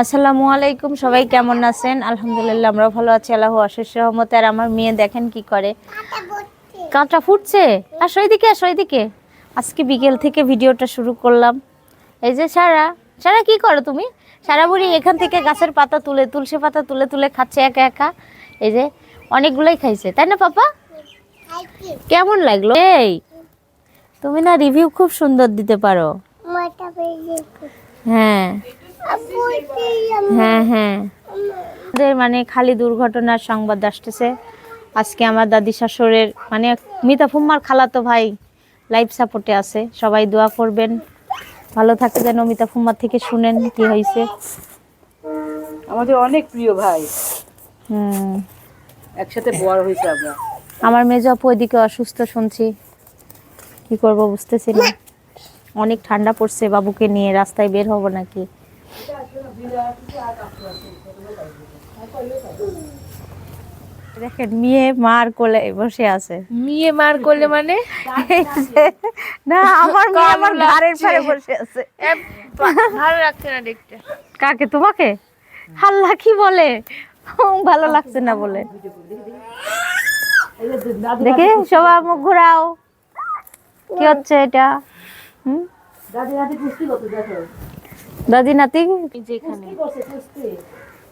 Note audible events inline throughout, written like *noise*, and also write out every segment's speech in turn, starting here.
আসসালামু আলাইকুম সবাই কেমন আছেন? আলহামদুলিল্লাহ আমরা ভালো আছি আল্লাহ অশেষ রহমতে। আর আমার মেয়ে দেখেন কি করে? কাঁটা ফুটছে। আসো এদিকে আসো এদিকে। আজকে বিকেল থেকে ভিডিওটা শুরু করলাম। এই যে সারা। সারা কি করো তুমি? সারা বুড়ি এখান থেকে গাছের পাতা তুলে তুলসী পাতা তুলে তুলে খাচ্ছে একা একা। এই যে অনেকগুলোই খাইছে। তাই না পাপা? কেমন লাগল? এই তুমি না রিভিউ খুব সুন্দর দিতে পারো। হ্যাঁ। হ্যাঁ হ্যাঁ। আমাদের মানে খালি দুর্ঘটনার সংবাদ আসতেছে। আজকে আমার দাদি শাশুড়ের মানে মিতা ফুম্মার খালাতো ভাই লাইফ সাপোর্টে আছে। সবাই দোয়া করবেন। ভালো থাকে যেন অমিতা ফুম্মার থেকে শুনেন কি হয়েছে। আমাদের অনেক প্রিয় ভাই। হুম। একসাথে বড় হয়েছে আমরা। আমার মেজ আপু ওইদিকে অসুস্থ শুনছি। কি করব বুঝতেছি না। অনেক ঠান্ডা পড়ছে বাবুকে নিয়ে রাস্তায় বের হব নাকি? দেখেন মেয়ে মার কোলে বসে আছে। মিয়ে মার করলে মানে? না আমার মেয়ে আমার ঘাড়ের পাড়ে বসে আছে। ভালো লাগছে না দেখতে। কাকে তোমাকে? হাল্লা কি বলে? ভালো লাগছে না বলে। দেখে সবাই মুখ ঘোরাও। কি হচ্ছে এটা? হুম? দাদি নাতি? যেখানে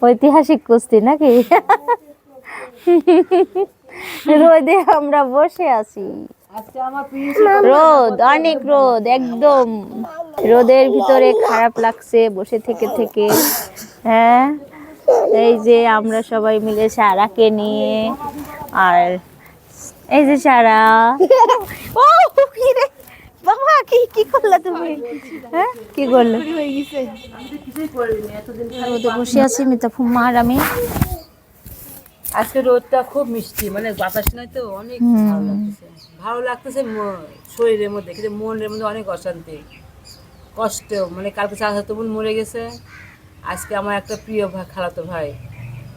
ঐতিহাসিক কুস্তি নাকি? রোদে আমরা বসে আছি। আজকে আমার প্রিয় রোদ অনেক রোদ একদম। রোদের ভিতরে খারাপ লাগছে বসে থেকে থেকে। হ্যাঁ? এই যে আমরা সবাই মিলে সারাকে নিয়ে আর এই যে সারা। *laughs* ও কি রে? বাবা কি কি করলা তুমি? হ্যাঁ? কি করলে? রোদে বসে আছি মিতা ফুম্মা আর আমি। আজকে রোদটা খুব মিষ্টি মানে বাতাস নয় তো অনেক ভালো লাগতেছে। ভালো লাগতেছে শরীরের মধ্যে কিন্তু মনের মধ্যে অনেক অশান্তি। কষ্ট মানে কালকে চাচা তো বোন মরে গেছে। আজকে আমার একটা প্রিয় ভাই খালাতো ভাই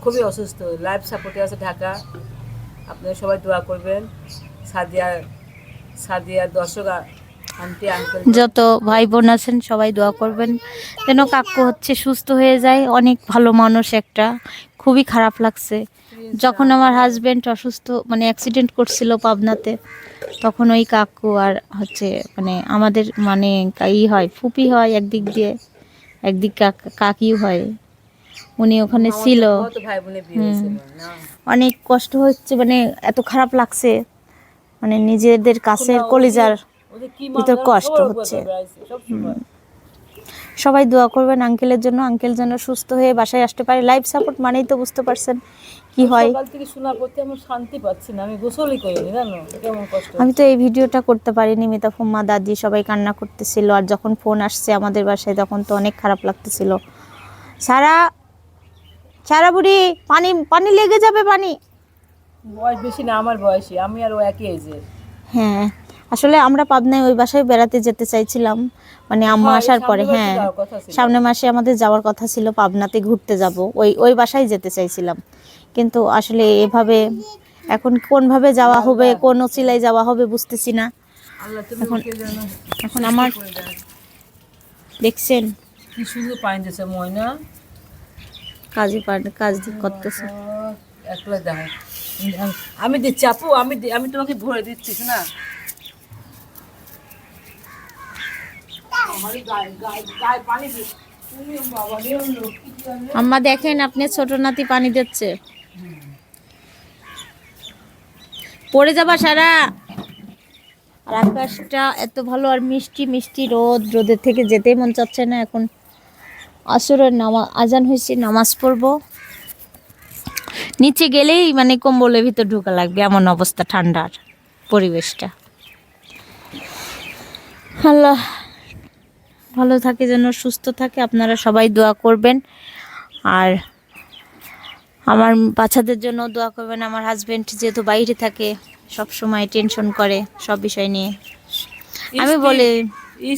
খুবই অসুস্থ লাইফ সাপোর্টে আছে ঢাকা। আপনারা সবাই দোয়া করবেন। সাদিয়া সাদিয়া দর্শক যত ভাই বোন আছেন সবাই দোয়া করবেন। যেন কাকু হচ্ছে সুস্থ হয়ে যায়। অনেক ভালো মানুষ একটা। খুবই খারাপ লাগছে। যখন আমার হাজবেন্ড অসুস্থ মানে অ্যাক্সিডেন্ট করছিল পাবনাতে তখন ওই কাকু আর হচ্ছে মানে আমাদের মানে ই হয় ফুপি হয় একদিক দিয়ে একদিক কাক- কাকিও হয়। উনি ওখানে ছিল। অনেক কষ্ট হচ্ছে মানে এত খারাপ লাগছে। মানে নিজেদের কাছের কলিজার ভিতর কষ্ট হচ্ছে। সবাই দোয়া করবেন আঙ্কেলের জন্য আঙ্কেল যেন সুস্থ হয়ে বাসায় আসতে পারে। লাইফ সাপোর্ট মানেই তো বুঝতে পারছেন কি হয়। থেকে শোনার পর আমি শান্তি পাচ্ছি না আমি গোসলই করিনি জানো? কেমন কষ্ট আমি তো এই ভিডিওটা করতে পারিনি মিতা ফুম্মা দাদি সবাই কান্না করতেছিল আর যখন ফোন আসছে আমাদের বাসায় তখন তো অনেক খারাপ লাগতেছিল। সারা সারা বুড়ি পানি পানি লেগে যাবে পানি। বয়স বেশি না আমার বয়সী আমি আর ও একই এজে হ্যাঁ। আসলে আমরা পাবনায় ওই বাসায় বেড়াতে যেতে চাইছিলাম। মানে আম্মা আসার পরে হ্যাঁ। সামনের মাসে আমাদের যাওয়ার কথা ছিল পাবনাতে ঘুরতে যাব। ওই ওই বাসায় যেতে চাইছিলাম। কিন্তু আসলে এভাবে এখন কোনভাবে যাওয়া হবে কোন ওসিলায় যাওয়া হবে বুঝতেছি না। যেন এখন আমার দেখছেন? কি সুন্দর পানি দিয়েছে ময়না। কাজে পার- কাজ করতেছে। একলা দেখো আমি দিচ্ছি আপু আমি আমি তোমাকে ভরে দিচ্ছি না পানি দি- তুমি বাবা রে, লক্ষ্মী কি জানে? আম্মা দেখেন আপনি ছোট নাতি পানি দিচ্ছে। পড়ে যাবা সারা। আর আকাশটা এত ভালো আর মিষ্টি মিষ্টি রোদ, রোদের থেকে যেতেই মন চাচ্ছে না এখন। আসরের নামা আজান হয়েছে, নামাজ পড়ব। নিচে গেলেই মানে কম্বলের ভিতর ঢোকা লাগবে, এমন অবস্থা ঠান্ডার পরিবেশটা। আল্লাহ। ভালো থাকে যেন সুস্থ থাকে আপনারা সবাই দোয়া করবেন। আর আমার বাচ্চাদের জন্য দোয়া করবেন। আমার হাজবেন্ড যেহেতু বাইরে থাকে সব সময় টেনশন করে সব বিষয় নিয়ে। আমি বলি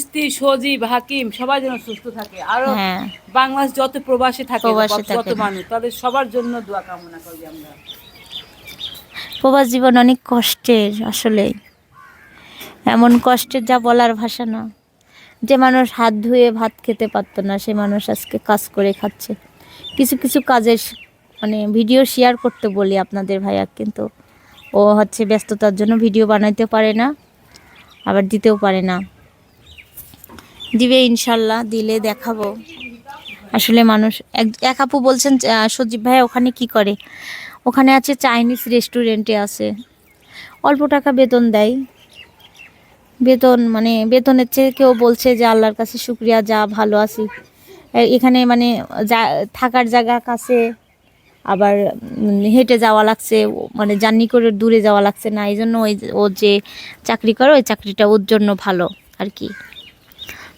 স্ত্রী সজীব হাকিম সবাই যেন সুস্থ থাকে। আরও হ্যাঁ। বাংলাদেশ যত প্রবাসী থাকে যত মানুষ তাদের সবার জন্য দোয়া কামনা করি আমরা। প্রবাস জীবন অনেক কষ্টের আসলে এমন কষ্টের যা বলার ভাষা না। যে মানুষ হাত ধুয়ে ভাত খেতে পারতো না, সে মানুষ আজকে কাজ করে খাচ্ছে। কিছু কিছু কাজের মানে ভিডিও শেয়ার করতে বলি আপনাদের ভাইয়া, কিন্তু ও হচ্ছে ব্যস্ততার জন্য ভিডিও বানাইতে পারে না, আবার দিতেও পারে না। দিবে ইনশাল্লাহ, দিলে দেখাবো। আসলে মানুষ, এক আপু বলছেন সজীব ভাই ওখানে কি করে? ওখানে আছে চাইনিজ রেস্টুরেন্টে আছে। অল্প টাকা বেতন দেয়। বেতন মানে বেতনের চেয়ে কেউ বলছে যে আল্লাহর কাছে শুক্রিয়া, যা ভালো আছি। এখানে মানে যা, থাকার জায়গা কাছে, আবার হেঁটে যাওয়া লাগছে মানে জার্নি করে দূরে যাওয়া লাগছে না, এই জন্য ওই ও যে চাকরি করে, ওই চাকরিটা ওর জন্য ভালো আর কি।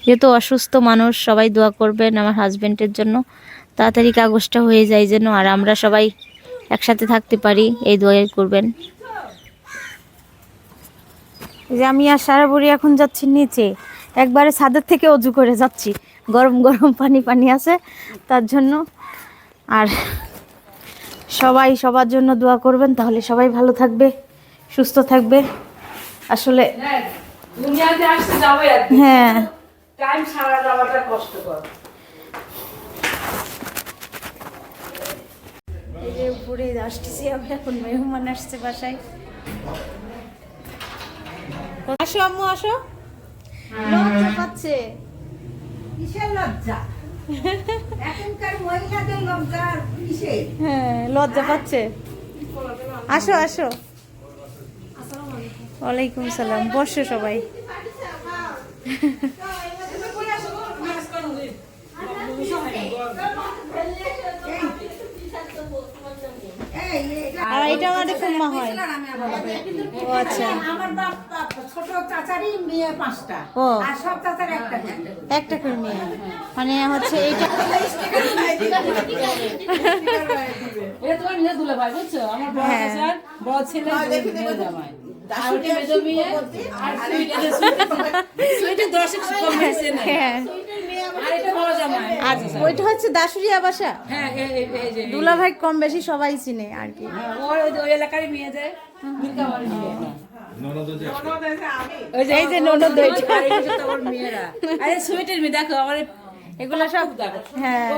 যেহেতু অসুস্থ মানুষ, সবাই দোয়া করবেন আমার হাজব্যান্ডের জন্য। তাড়াতাড়ি কাগজটা হয়ে যায় যেন, আর আমরা সবাই একসাথে থাকতে পারি, এই দোয়াই করবেন। যে আমি আর সারা বুড়ি এখন যাচ্ছি নিচে। একবারে ছাদের থেকে অজু করে যাচ্ছি। গরম গরম পানি পানি আছে তার জন্য। আর সবাই সবার জন্য দোয়া করবেন তাহলে সবাই ভালো থাকবে সুস্থ থাকবে। আসলে হ্যাঁ। এই যে উপরে আসতেছি আমি এখন মেহমান আসছে বাসায়। আসো আম্মু আসো। লজ্জা পাচ্ছে। কিসের লজ্জা? *laughs* এখনকার মহিলাদের লজ্জা কিসে হ্যাঁ লজ্জা পাচ্ছে। আসো আসো। ওয়ালাইকুম সালাম বসো সবাই। আর এটা আমাদের ফুম্মা হয়। ও আচ্ছা। আমার বাপ ছোট চাচারই মেয়ে পাঁচটা। ও। আর সব চাচার একটা একটা করে মেয়ে। মানে হচ্ছে এইটা এটা তোমার মেয়ে দুলা ভাই বুঝছ? আমার বড়। বড় ছেলে মেয়ে জামাই। আর ওটা মেজো মেয়ে আর সুইট সুইটে দর্শক কম হয়েছে না? আর এটা বড় জামাই। আর ওইটা হচ্ছে দাসুরিয়া বাসা। হ্যাঁ দুলা ভাই কম বেশি সবাই চিনে আর কি। হ্যাঁ, ওই- এলাকারই মেয়ে যায় এই যে ননদ। আর সুইটের মেয়ে দেখো আমার এগুলো সব হ্যাঁ।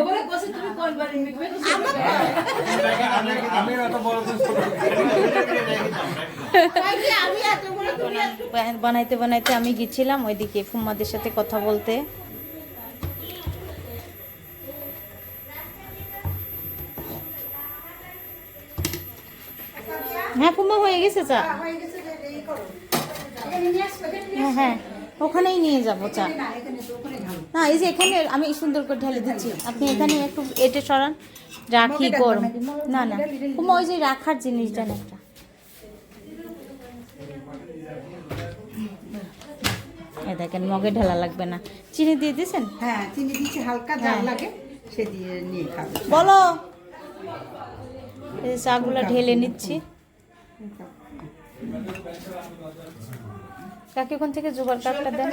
বানাইতে বানাইতে আমি গেছিলাম ওইদিকে ফুম্মাদের সাথে কথা বলতে। হ্যাঁ ফুম্মা হয়ে গেছে চা। হ্যাঁ হ্যাঁ ওখানেই নিয়ে যাব চা। না এই যে এখানে আমি সুন্দর করে ঢেলে দিচ্ছি। আপনি এখানে একটু এটে সরান রাখি গরম। না না কুমা ওই যে রাখার জিনিস দেন একটা। এই দেখেন মগে ঢালা লাগবে না। চিনি দিয়ে দিয়েছেন? হ্যাঁ চিনি দিচ্ছি হালকা জাল লাগে সে দিয়ে নিয়ে খাবে। বলো। এই যে চাগুলো ঢেলে নিচ্ছি। কাকে কোন থেকে জোগাড় দেন?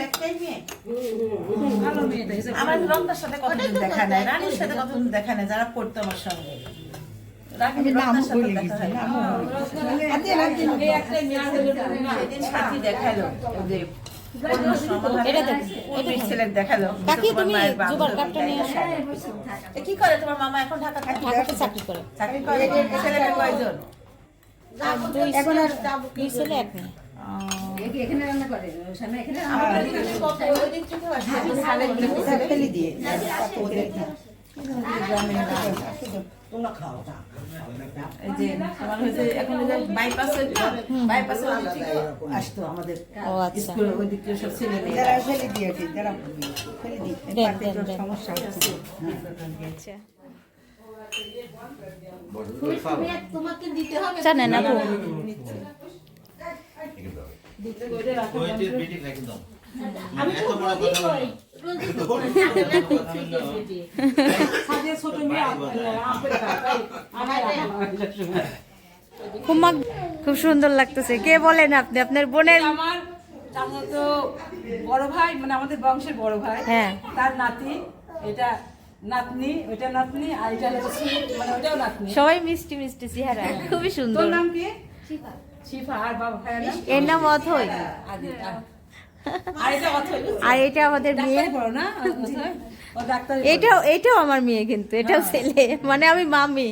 আমার রমদার সাথে কতদিন দেখা নাই রানীর সাথে কতদিন দেখা নাই যারা পড়তো আমার সঙ্গে। দেখাল নিয়ে কি করে তোমার মামা এখন ঢাকা থাকে? চাকরি করে। চাকরি করে? ছেলেটা কয়জন? এখন আর দুই ছেলে এক মেয়ে। সমস্যা জানেন আপু খুব সুন্দর লাগতেছে। কে বলেন আপনি? আপনার বোনের আমার তো বড় ভাই মানে আমাদের বংশের বড় ভাই। হ্যাঁ। তার নাতি এটা নাতনি ওইটা নাতনি আর এটা হলো মানে ওটাও নাতনি। সবাই মিষ্টি মিষ্টি চেহারা খুবই সুন্দর। তোর নাম কি? শিফা। আর বাবা ভাইয়ের নাম? এর নাম অথই। আদি আর আর এটা আমাদের মেয়ে। না? এটাও এটাও আমার মেয়ে কিন্তু এটাও ছেলে মানে আমি মামি।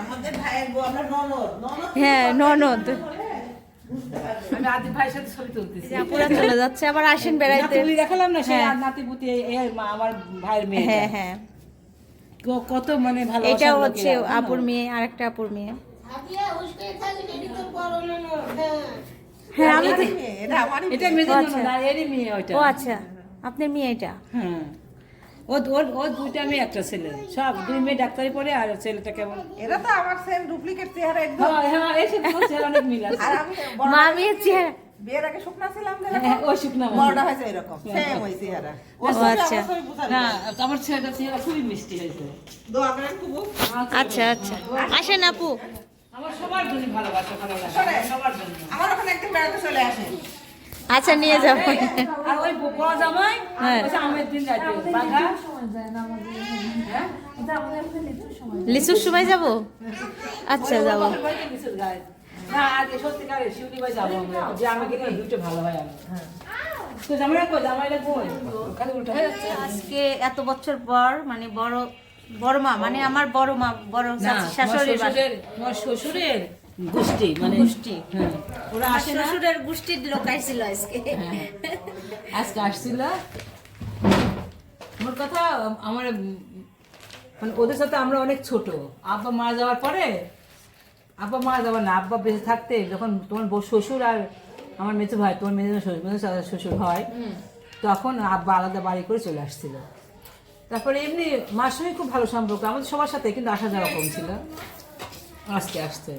আমাদের ভাইয়ের বউ আমরা ননদ। ননদ হ্যাঁ ননদ। আমি আদি ভাইয়ের সাথে ছবি তুলতেছি। চলে যাচ্ছে আবার আসেন বেড়াইতে। নাতি দেখালাম না সে হ্যাঁ। আর নাতি পুতি এই- এই মা আমার ভাইয়ের মেয়ে হ্যাঁ হ্যাঁ। কত মানে ভালো এটাও হচ্ছে আপুর মেয়ে আরেকটা আপুর মেয়ে। হ্যাঁ। আমি এটা এটা মেয়ে আচ্ছা। মেয়ে ওইটা। ও আচ্ছা আপনার মেয়ে এটা? হ্যাঁ। ও ওর ওর দুইটা মেয়ে একটা ছেলে। সব দুই মেয়ে ডাক্তারি পড়ে আর ছেলেটা কেমন? এরা তো আমার সেম ডুপ্লিকেট চেহারা একদম। হ্যাঁ হ্যাঁ এই সব অনেক মিল আছে। আর আমি চেহারা বিয়ের আগে শুকনা ছিলাম হ্যাঁ, ওই শুকনা মামি। বড়টা হয়েছে এরকম সেম ওই চেহারা। ও আচ্ছা। না আমার ছেলেটা চেহারা খুবই মিষ্টি হয়েছে। দোয়া করেন খুব আচ্ছা আচ্ছা আসেন আপু। আমার সবার জন্য ভালোবাসা ভালো লাগে সবার জন্য আমার ওখানে একদিন বেড়াতে চলে আসেন। আচ্ছা নিয়ে যাব আর ওই বড় জামাই হ্যাঁ। আমের দিন লিচুর সময় যাব? আচ্ছা যাব। আজকে এত বছর পর মানে বড় বড় মা মানে আমার বড় মা বড় শাশুড়ির শ্বশুরের গোষ্ঠী মানে গোষ্ঠী। হ্যাঁ। ওরা আসে শ্বশুরের গোষ্ঠীর লোক আইছিল আজকে। আজকে আসছিল। মোর কথা আমার মানে ওদের সাথে আমরা অনেক ছোট। আব্বা মারা যাওয়ার পরে আব্বা মারা যাওয়ার না আব্বা বেঁচে থাকতে যখন তোমার শ্বশুর আর আমার মেজো ভাই তোমার মেজো শ্বশুর মেজো শ্বশুর হয় তখন আব্বা আলাদা বাড়ি করে চলে আসছিল। তারপরে এমনি মার সঙ্গে খুব ভালো সম্পর্ক আমাদের সবার সাথে কিন্তু আসা যাওয়া কম ছিল। আজকে আসছে।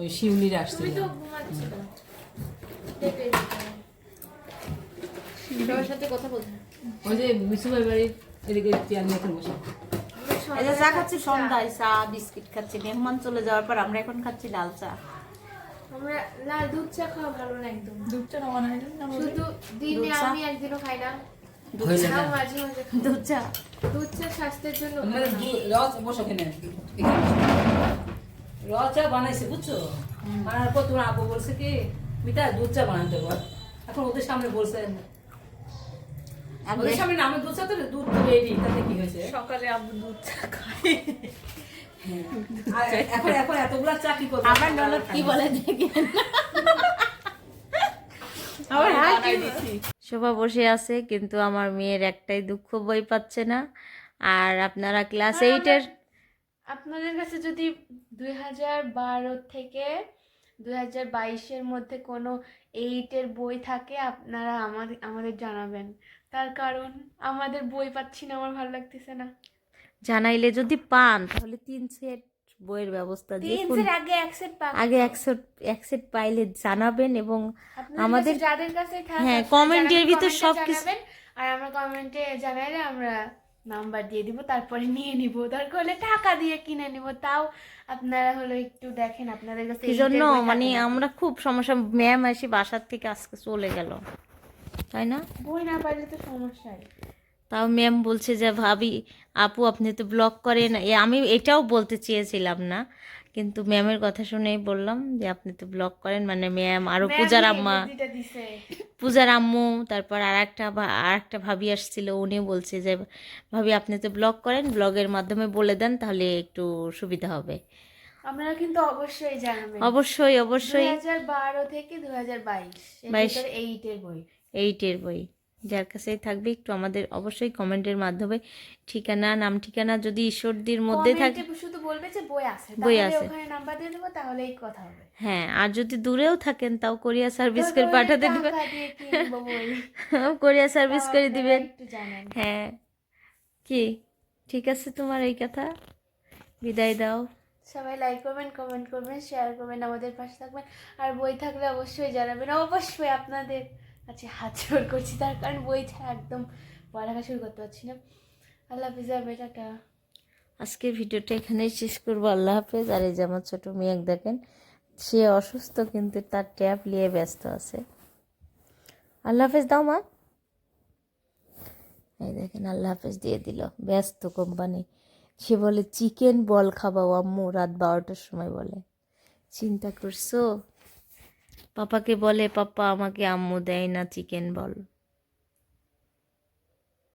ওই শিউলির বলতে ওই যে মিসুভাই বাড়ির এদিকে চেয়ার নিয়ে বসে। চা খাচ্ছি সন্ধ্যায় চা বিস্কিট খাচ্ছি। মেহমান চলে যাওয়ার পর আমরা এখন খাচ্ছি লাল চা। আমরা লাল দুধ চা খাওয়া ভালো না একদম। দুধ চা নেওয়া না শুধু দিনে আমি একদিনও খাই না। দুধ চা? দুধ চা? স্বাস্থ্যের জন্য রস বসো এখানে রস চা বানাইছে বুঝছ? বানানোর পর তোমার আপু বলছে কি মিতা দুধ চা বানাতে বল। এখন ওদের সামনে বলছে ওদের সামনে না আমার দুধ চা তো দুধ তো রেডি তাতে কি হয়েছে? সকালে আব্বু দুধ চা খায়। এখন এখন এতগুলা চা কি করবে? আমার ননদ কি বলে দেখেন আমার শোভা বসে আছে কিন্তু আমার মেয়ের একটাই দুঃখ বই পাচ্ছে না। আর আপনারা ক্লাস এইটের আপনাদের কাছে যদি দুই হাজার বারো থেকে দুই হাজার বাইশের মধ্যে কোনো এইটের বই থাকে আপনারা আমাদের আমাদের জানাবেন। তার কারণ আমাদের বই পাচ্ছি না আমার ভালো লাগতেছে না। জানাইলে যদি পান তাহলে তিন সেট বইয়ের ব্যবস্থা তিন সেট আগে এক সেট আগে এক সেট এক set পাইলে জানাবেন এবং আমাদের কাছে যাদের কাছে হ্যাঁ, জানাবেন, ভিতর এ সবকিছু- আর আমরা কমেন্টে জানাইলে আমরা নাম্বার দিয়ে দিব তারপরে নিয়ে নিব। দরকার হলে টাকা দিয়ে কিনে নিব তাও আপনারা হলো একটু দেখেন আপনাদের কাছে এই জন্য? মানে আমরা খুব সমস্যা ম্যাম এসে বাসার থেকে আজকে চলে গেল। তাই না? বই না পারলে তো সমস্যাই। তাও ম্যাম বলছে যে ভাবি আপু আপনি তো ব্লগ করেন। আমি এটাও বলতে চেয়েছিলাম না। কিন্তু ম্যামের কথা শুনেই বললাম যে আপনি তো ব্লগ করেন। মানে ম্যাম আরও পূজার আম্মা পূজার আম্মু তারপর আর একটা আর একটা ভাবি আসছিল উনিও বলছে যে ভাবি আপনি তো ব্লগ করেন ব্লগের মাধ্যমে বলে দেন তাহলে একটু সুবিধা হবে। আমরা কিন্তু অবশ্যই জানাবেন অবশ্যই অবশ্যই। হাজার বারো থেকে দুই হাজার বাইশ বাইশ। এইটের বই। এইটের বই। যার কাছেই থাকবে একটু আমাদের অবশ্যই কমেন্টের মাধ্যমে ঠিকানা নাম ঠিকানা যদি ঈশ্বরদীর মধ্যে থাকে শুধু বলবে যে বই আছে। বই আছে। ওখানে নাম্বার দিয়ে দেবো তাহলেই কথা হবে। হ্যাঁ আর যদি দূরেও থাকেন তাও কোরিয়া সার্ভিস করে পাঠাতে বই। *laughs* কোরিয়া সার্ভিস করে দিবেন। হ্যাঁ কি? ঠিক আছে তোমার এই কথা। বিদায় দাও। সবাই লাইক করবেন কমেন্ট করবেন শেয়ার করবেন আমাদের পাশে থাকবেন। আর বই থাকলে অবশ্যই জানাবেন। অবশ্যই আপনাদের কাছে হাত জোর করছি, তার কারণ বই ছাড়া একদম পড়ালেখা শুরু করতে পারছি না। আল্লাহ হাফিজ যাবে টাটা আজকে ভিডিওটা এখানেই শেষ করব। আল্লাহ হাফেজ, আর এই যে আমার ছোটো মেয়ে দেখেন, সে অসুস্থ, কিন্তু তার ট্যাব নিয়ে ব্যস্ত আছে। আল্লাহ হাফেজ, দাও মা। এই দেখেন, আল্লাহ হাফেজ দিয়ে দিল। ব্যস্ত কোম্পানি। সে বলে, চিকেন বল খাবাও আম্মু, রাত বারোটার সময় বলে। চিন্তা করছ? পাপাকে বলে পাপা আমাকে আম্মু দেয় না চিকেন বল।